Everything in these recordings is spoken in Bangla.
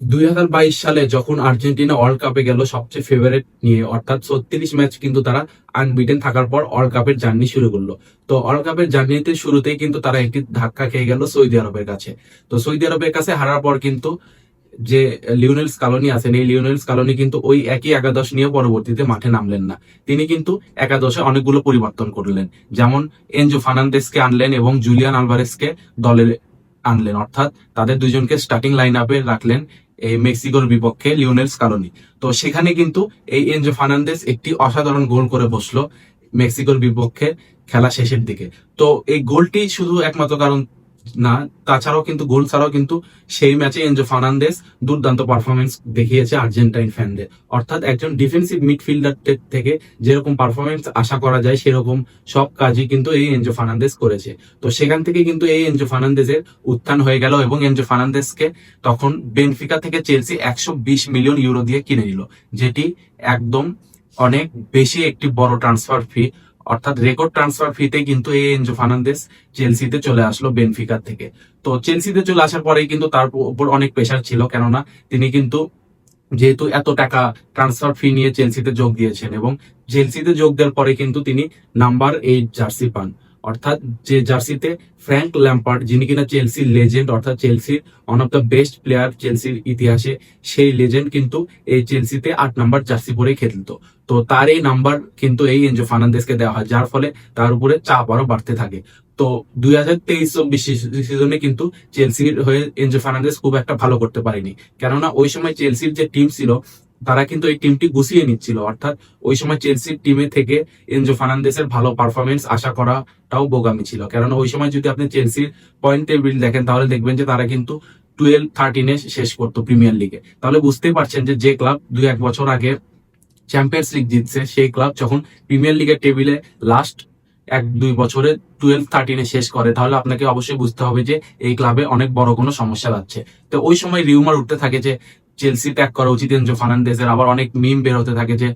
দুই হাজার বাইশ সালে যখন আর্জেন্টিনা ওয়ার্ল্ড কাপে গেল সবচেয়ে ফেভারিট নিয়ে, অর্থাৎ ছত্রিশ ম্যাচ কিন্তু তারা আনবিটেন থাকার পর ওয়ার্ল্ড কাপের জার্নি শুরু করল। তো ওয়ার্ল্ড কাপের জার্নিতে শুরুতেই কিন্তু তারা একটি ধাক্কা খেয়ে গেল সৌদি আরবের কাছে। তো সৌদি আরবের কাছে হারার পর কিন্তু যে লিওনেল স্কালোনি আছেন, এই লিওনেলস স্কালোনি কিন্তু ওই একই একাদশ নিয়ে পরবর্তীতে মাঠে নামলেন না। তিনি কিন্তু একাদশে অনেকগুলো পরিবর্তন করলেন। যেমন এনজো ফার্নান্দেসকে আনলেন এবং জুলিয়ান আলভারেসকে দলে আনলেন। অর্থাৎ তাদের দুজনকে স্টার্টিং লাইন আপে রাখলেন এই মেক্সিকোর বিপক্ষে লিওনেল স্কালোনি তো সেখানে কিন্তু এই এনজো ফার্নান্দেস একটি অসাধারণ গোল করে বসল মেক্সিকোর বিপক্ষে খেলা শেষের দিকে। তো এই গোলটি শুধু একমাত্র কারণ না, তাছাড়াও কিন্তু গোল ছাড়াও কিন্তু সেই ম্যাচে এনজো ফার্নান্দেস দুর্দান্ত পারফরমেন্স দেখিয়েছে আর্জেন্টাইন ফ্যানদের অর্থাৎ একজন ডিফেন্সিভ মিডফিল্ডার থেকে যেরকম পারফরমেন্স আশা করা যায়, সেরকম সব কাজই কিন্তু এই এনজো ফার্নান্দেস করেছে। তো সেখান থেকে কিন্তু এই এনজো ফার্নান্দেসের উত্থান হয়ে গেল এবং এনজো ফার্নান্দেসকে তখন বেনফিকা থেকে চেলসি একশো বিশ মিলিয়ন ইউরো দিয়ে কিনে নিল, যেটি একদম অনেক বেশি একটি বড় ট্রান্সফার ফি অর্থাৎ রেকর্ড ট্রান্সফার ফিতে কিন্তু এই এনজো ফার্নান্দেস চেলসিতে চলে আসলো বেনফিকার থেকে। তো চেলসিতে চলে আসার পরেই কিন্তু তার উপর অনেক প্রেশার ছিল, কেননা তিনি কিন্তু যেহেতু এত টাকা ট্রান্সফার ফি নিয়ে চেলসিতে যোগ দিয়েছেন এবং চেলসিতে যোগ দেওয়ার পরে কিন্তু তিনি নাম্বার এইট জার্সি পান। অর্থাৎ যে জার্সিতে ফ্র্যাঙ্ক ল্যাম্পার্ড, যিনি কিনা চেলসির লেজেন্ড, অর্থাৎ চেলসির one of the best player চেলসির ইতিহাসে, সেই লেজেন্ড কিন্তু এই চেলসিতে আট নাম্বার জার্সি পরে খেলতো। তো তার এই নাম্বার কিন্তু এই এনজো ফার্নান্দেসকে দেওয়া হয়, যার ফলে তার উপরে চাপ আরও বাড়তে থাকে। তো দুই হাজার তেইশ চব্বিশ সিজনে কিন্তু চেলসির হয়ে এনজো ফার্নান্দেস খুব একটা ভালো করতে পারেনি। কেননা ওই সময় চেলসির যে টিম ছিল তারা কিন্তু এই টিমটি গুছিয়ে নিচ্ছিল। অর্থাৎ ওই সময় চেলসির টিমে থেকে এনজো ফার্নান্দেসের ভালো পারফরমেন্স আশা করাটাও বোগামি ছিল। কেননা ওই সময় যদি আপনি চেলসির পয়েন্ট টেবিল দেখেন, তাহলে দেখবেন যে তারা কিন্তু টুয়েলভ থার্টিনে শেষ করতো প্রিমিয়ার লিগে তাহলে বুঝতেই পারছেন যে যে ক্লাব দুই এক বছর আগে চ্যাম্পিয়ন্স লিগ জিতছে, সেই ক্লাব যখন প্রিমিয়ার লিগের টেবিলে লাস্ট এক দুই বছরে টুয়েলভ থার্টিনে শেষ করে, তাহলে আপনাকে অবশ্যই বুঝতে হবে যে এই ক্লাবে অনেক বড় কোনো সমস্যা যাচ্ছে তো ওই সময় রিউমার উঠতে থাকে যে চেলসি ত্যাগ করা উচিত এনজো ফার্নান্দেসের আবার অনেক মিম বের হতে থাকে যে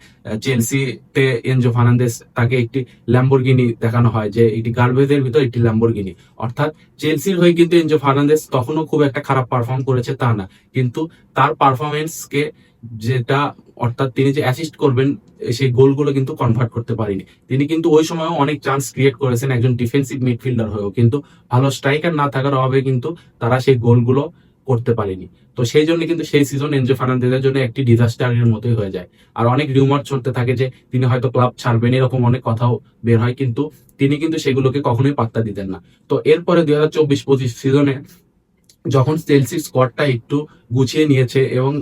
চেলসিতে এনজো ফার্নান্দেস তাকে একটি ল্যাম্বরগিনি দেখানো হয়, যে একটি গার্বেজের ভিতর একটি ল্যাম্বরগিনি অর্থাৎ চেলসির হয়ে কিন্তু এনজো ফার্নান্দেস তখনও খুব একটা খারাপ পারফর্ম করেছে তা না। কিন্তু তার পারফরমেন্সকে যেটা, অর্থাৎ তিনি যে অ্যাসিস্ট করবেন, সেই গোলগুলো কিন্তু কনভার্ট করতে পারেনি। তিনি কিন্তু ওই সময়ও অনেক চান্স ক্রিয়েট করেছেন একজন ডিফেন্সিভ মিডফিল্ডার হয়েও। কিন্তু ভালো স্ট্রাইকার না থাকার অভাবে কিন্তু তারা সেই গোলগুলো করতে পারেনি। তো সেই জন্য কিন্তু সেই সিজন এনজো ফার্নান্দেজের জন্য একটি ডিজাস্টারের মতোই হয়ে যায়। আর অনেক রিউমার চলতে থাকে যে, তিনি হয়তো ক্লাব ছাড়বেন, এরকম অনেক কথাও বের হয় কিন্তু তিনি কিন্তু সেগুলোকে কখনোই পাত্তা দিতেন না। তো এরপরে দুই হাজার চব্বিশ পঁচিশ সিজনে যখন চেলসির স্কোয়াডটা একটু গুছিয়ে নিয়েছে এবং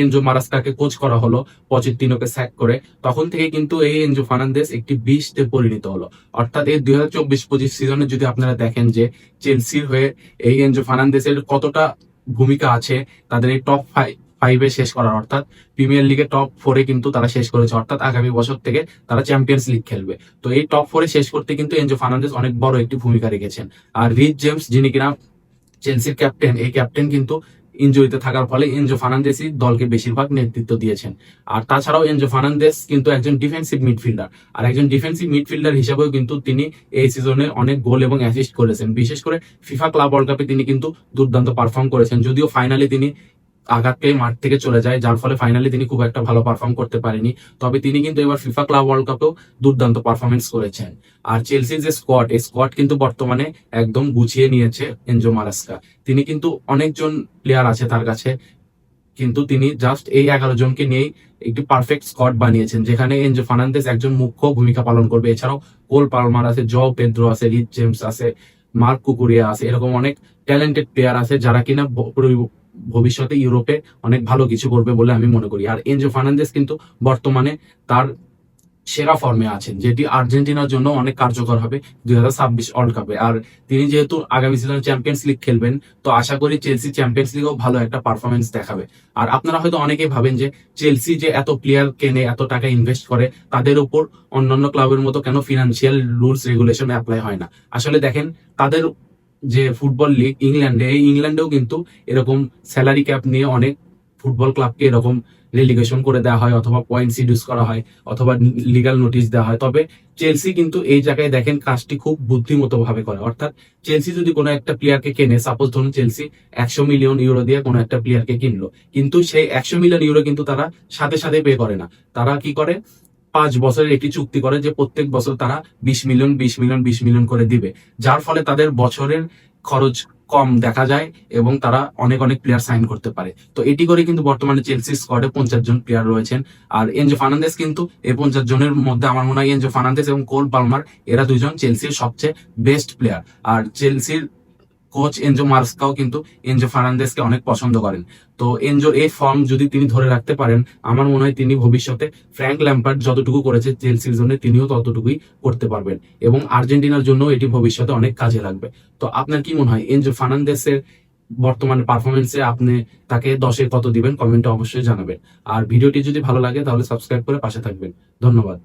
এনজো মারাস্কাকে কোচ করা হলো পচেত্তিনোকে স্যাক করে, তখন থেকে কিন্তু এই এনজো ফার্নান্দেস একটি বিশতে পরিণত হলো। অর্থাৎ এই দুই হাজার চব্বিশ পঁচিশ সিজনে যদি আপনারা দেখেন যে, চেলসির হয়ে এই এনজো ফার্নান্দেসের কতটা ভূমিকা আছে তাদের এই টপ ফাইভ ফাইভে শেষ করার, অর্থাৎ প্রিমিয়ার লিগে টপ ফোরে কিন্তু তারা শেষ করেছে, অর্থাৎ আগামী বছর থেকে তারা চ্যাম্পিয়ন্স লিগ খেলবে। তো এই টপ ফোরে শেষ করতে কিন্তু এনজো ফার্নান্দেস অনেক বড় একটি ভূমিকা রেখেছেন। আর রিচ জেমস যিনি কিনা চেলসির ক্যাপ্টেন এই ক্যাপ্টেন কিন্তু ইনজুরিতে থাকার ফলে এনজো ফার্নান্দেসই দলকে বেশিরভাগ নেতৃত্ব দিয়েছেন। আর তাছাড়াও এনজো ফার্নান্দেস কিন্তু একজন ডিফেন্সিভ মিডফিল্ডার আর একজন ডিফেন্সিভ মিডফিল্ডার হিসেবেও কিন্তু তিনি এই সিজনে অনেক গোল এবং অ্যাসিস্ট করেছেন। বিশেষ করে ফিফা ক্লাব ওয়ার্ল্ড কাপে তিনি কিন্তু দুর্দান্ত পারফর্ম করেছেন। যদিও ফাইনালে তিনি আঘাত পেয়ে মাঠ থেকে চলে যায়, যার ফলে ফাইনালি তিনি খুব একটা ভালো পারফর্ম করতে পারেনি। তবে তিনি কিন্তু এবার ফিফা ক্লাব ওয়ার্ল্ড কাপেও দুর্দান্ত পারফরমেন্স করেছেন। আর চেলসির যে স্কোয়াড এই স্কোয়াড কিন্তু বর্তমানে একদম গুছিয়ে নিয়েছে এনজো মারাস্কা তিনি কিন্তু অনেকজন প্লেয়ার আছে তার কাছে, কিন্তু তিনি জাস্ট এই এগারো জনকে নিয়েই একটি পারফেক্ট স্কোয়াড বানিয়েছেন, যেখানে এনজো ফার্নান্দেস একজন মুখ্য ভূমিকা পালন করবে। এছাড়াও কোল পালমার আছে জ পেদ্রো আছে রিচ জেমস আছে মার্ক কুকুরিয়া আছে, এরকম অনেক ট্যালেন্টেড প্লেয়ার আছে যারা কিনা ভবিষ্যতে ইউরোপে অনেক ভালো কিছু করবে বলে আমি মনে করি। আর এনজো ফার্নান্দেস কিন্তু বর্তমানে তার সেরা ফর্মে আছেন, যেটি আর্জেন্টিনার জন্য অনেক কার্যকর হবে দুই হাজার ছাব্বিশ ওয়ার্ল্ড কাপে আর তিনি যেহেতু আগামী সিজনে চ্যাম্পিয়ন্স লিগ খেলবেন, তো আশা করি চেলসি চ্যাম্পিয়ন্স লিগেও ভালো একটা পারফরমেন্স দেখাবে। আর আপনারা হয়তো অনেকেই ভাবেন যে চেলসি যে এত প্লেয়ার কেনে, এত টাকা ইনভেস্ট করে, তাদের উপর অন্যান্য ক্লাবের মতো কেন ফিনান্সিয়াল রুলস রেগুলেশন অ্যাপ্লাই হয় না? আসলে দেখেন, তাদের যে ফুটবল লিগ ইংল্যান্ডে, এই ইংল্যান্ডেও কিন্তু এরকম স্যালারি ক্যাপ নিয়ে অনেক ফুটবল ক্লাবকে এরকম রেলিগেশন করে দেওয়া হয় অথবা পয়েন্ট সিডিউস করা হয় অথবা লিগাল নোটিশ দেওয়া হয়। তবে চেলসি কিন্তু এই জায়গায় দেখেন কাজটি খুব বুদ্ধিমতো ভাবে করে। অর্থাৎ চেলসি যদি কোনো একটা প্লেয়ারকে কেনে সাপোজ ধরুন চেলসি একশো মিলিয়ন ইউরো দিয়ে কোনো একটা প্লেয়ারকে কিনলো, কিন্তু সেই একশো মিলিয়ন ইউরো কিন্তু তারা সাথে সাথে পে করে না। তারা কি করে? পাঁচ বছরের একটি চুক্তি করে যে প্রত্যেক বছর তারা বিশ মিলিয়ন বিশ মিলিয়ন বিশ মিলিয়ন করে দিবে। যার ফলে তাদের বছরের খরচ কম দেখা যায় এবং তারা অনেক অনেক প্লেয়ার সাইন করতে পারে। তো এটি করে কিন্তু বর্তমানে চেলসি স্কোয়াডে পঞ্চাশ জন প্লেয়ার রয়েছেন। আর এনজো ফার্নান্দেস কিন্তু এই পঞ্চাশ জনের মধ্যে আমার মনে হয় এনজো ফার্নান্দেস এবং কোল পালমার এরা দুজন চেলসির সবচেয়ে বেস্ট প্লেয়ার আর চেলসির কোচ এনজো মার্সকাও কিন্তু এনজো ফার্নান্দেসকে অনেক পছন্দ করেন। তো এনজোর এই ফর্ম যদি তিনি ধরে রাখতে পারেন, আমার মনে হয় তিনি ভবিষ্যতে ফ্র্যাঙ্ক ল্যাম্পার্ড যতটুকু করেছে চেলসির জন্য তিনিও ততটুকুই করতে পারবেন এবং আর্জেন্টিনার জন্য এটি ভবিষ্যতে অনেক কাজে লাগবে। তো আপনার কি মনে হয়, এনজো ফার্নান্দেসের বর্তমানে পারফরমেন্সে আপনি তাকে দশে কত দিবেন? কমেন্টে অবশ্যই জানাবেন। আর ভিডিওটি যদি ভালো লাগে তাহলে সাবস্ক্রাইব করে পাশে থাকবেন। ধন্যবাদ।